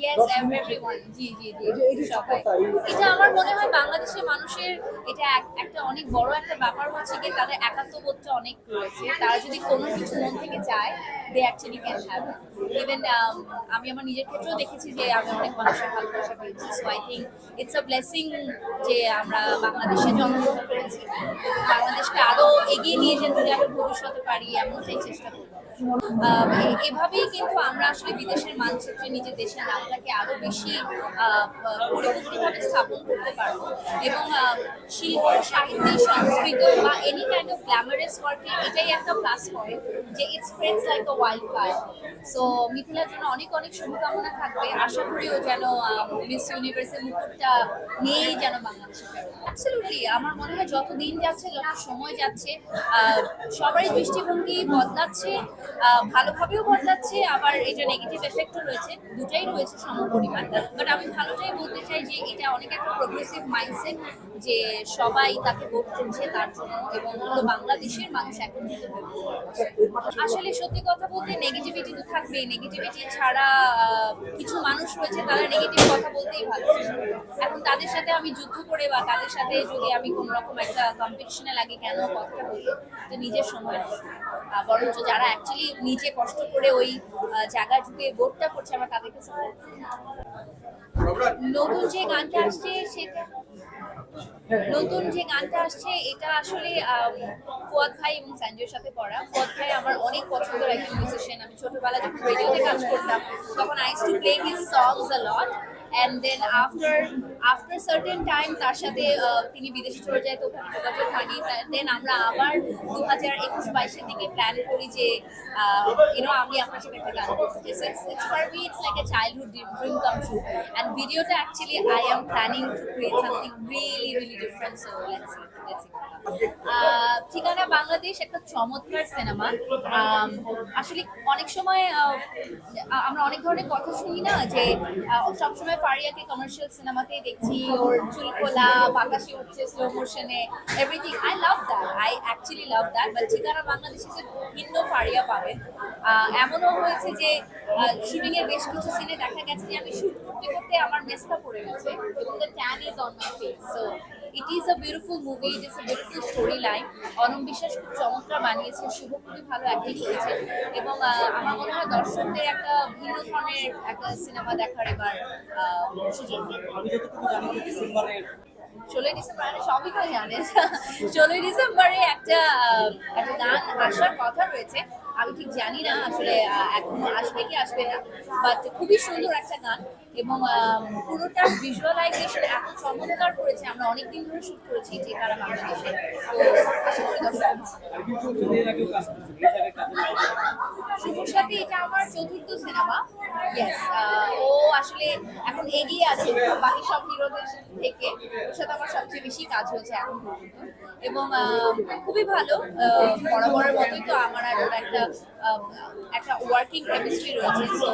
Yes everyone জি জি জি সবাই। এটা আমার মনে হয় বাংলাদেশের মানুষের এটা একটা অনেক বড় একটা ব্যাপার হচ্ছে কি তাদের একাত্মবোধটা অনেক রয়েছে। তারা যদি কোনো কিছু মন থেকে চায় they actually can have even আমি আমার নিজের ক্ষেত্রেও দেখেছি যে আমি অনেক মানুষের ভালোবাসা পেয়েছি। So I think it's a blessing যে আমরা বাংলাদেশে জন্মগ্রহণ করেছি। বাংলাদেশকে আরও এগিয়ে নিয়ে যেতে যাবে ভবিষ্যতে পারি এমনটাই চেষ্টা করব। এভাবেই কিন্তু আমরা আসলে বিদেশের মানচিত্রে নিজের দেশের নামটাকে আরও বেশি পরিপূর্ণভাবে স্থাপন করতে পারব। এবং শিল্প সাহিত্যে সংস্কৃত বা এনি কাইন্ড অফ গ্ল্যামারাস ওয়ার্কে এটাই একটা প্লাস পয়েন্ট যে it spreads like a wild fire so মিথিলার জন্য অনেক অনেক শুভকামনা থাকবে। আশা করিও যেন মিস ইউনিভার্সের মুকুটটা নিয়েই যেন বাংলাদেশে ফেরো অ্যাবসলিউটলি আমার মনে হয় যত দিন যাচ্ছে, যত সময় যাচ্ছে সবারই দৃষ্টিভঙ্গি বদলাচ্ছে ভালোভাবেও বদলাচ্ছে, আবার এটা নেগেটিভ এফেক্টও রয়েছে। দুটাই রয়েছে সমপরিমাণ। বাট আমি ভালোটাই বলতে চাই যে এটা অনেক একটা প্রোগ্রেসিভ মাইন্ডসেট যে সবাই তাকে ভোট করছে তার জন্য এবং পুরো বাংলাদেশের মানুষ একত্রিত। আসলে সত্যি কথা বলতে নেগেটিভিটি তো থাকবেই। নেগেটিভিটি ছাড়া কিছু মানুষ রয়েছে, তারা নেগেটিভ কথা বলতেই ভালোবাসে। এখন তাদের সাথে আমি যুদ্ধ করে বা তাদের সাথে যদি আমি কোনো রকম একটা কম্পিটিশনে লাগে কেন কথাটা বলব তো নিজের সময় বরঞ্চ যারা অ্যাকচুয়ালি নিজে কষ্ট করে ওই জায়গা ঢুকে ভোটটা করছে, আমরা তাদেরকে নতুন যে গানটা আসছে সেটা নতুন যে গানটা আসছে, এটা আসলে ফুয়াদ ভাই এবং সঞ্জয়ের সাথে পড়া। ফুয়াদ ভাই আমার অনেক পছন্দের একজন মিউজিশিয়ান আমি ছোটবেলা যখন রেডিওতে কাজ করতাম, তখন I used to play his songs a lot and then after after certain time তার সাথে তিনি বিদেশে চলে যায়, তো যোগাযোগ হয়নি দেন আমরা আবার দু হাজার একুশ বাইশের দিকে প্ল্যান করি যে ইউনো আমি আপনার সাথে একটা গান করতে it's for me it's like a childhood dream come true and ভিডিওটা actually I am planning to create something really really different so let's let's Thikana Bangladesh, একটা চমৎকার সিনেমা আসলে অনেক সময় আমরা অনেক ধরনের কথা শুনি না যে সবসময় ফারিয়াকে কমার্শিয়াল সিনেমাতেই দেখছি, ওর চুল খোলা, বাতাসে উঠছে slow মোশনে everything I love that I actually love that but Thikana বাংলাদেশে যে ভিন্ন ফারিয়া পাবেন এমনও হয়েছে যে শুটিং এর বেশ কিছু সিনে দেখা গেছে যে, আমি শুট করতে করতে আমার মেসটা পড়ে গেছে, এবং the tan is on my face so it is a beautiful movie it is a beautiful story line Anom Biswas খুব চমৎকার বানিয়েছে, শুভ, খুবই ভালো অ্যাক্টিং করেছে। এবং আমার মনে হয় দর্শকদের একটা ভিন্ন ধরনের একটা সিনেমা দেখার এবার সুযোগ। ষোলোই ডিসেম্বর মানে সবই তো জানেন ষোলোই ডিসেম্বরে একটা একটা গান আসার কথা রয়েছে। আমি ঠিক জানি না আসলে এখনও আসবে কি আসবে না। বাট খুবই সুন্দর একটা গান এবং আহ, পুরোটার ভিজুয়ালাইজেশন এত চমৎকার করেছে। আমরা অনেকদিন ধরে শুট করেছি যে তারা বাংলাদেশে। তো আশা করি দর্শক চতুর্থ সিনেমা। ইয়েস ও আসলে এখন এগিয়ে আছে বাকি সব হিরোদের থেকে। ওর সাথে আমার সবচেয়ে বেশি কাজ হয়েছে এখন পর্যন্ত। এবং খুবই ভালো। বরাবরের মতোই তো আমার আর ওর একটা একটা ওয়ার্কিং কেমিস্ট্রি রয়েছে সো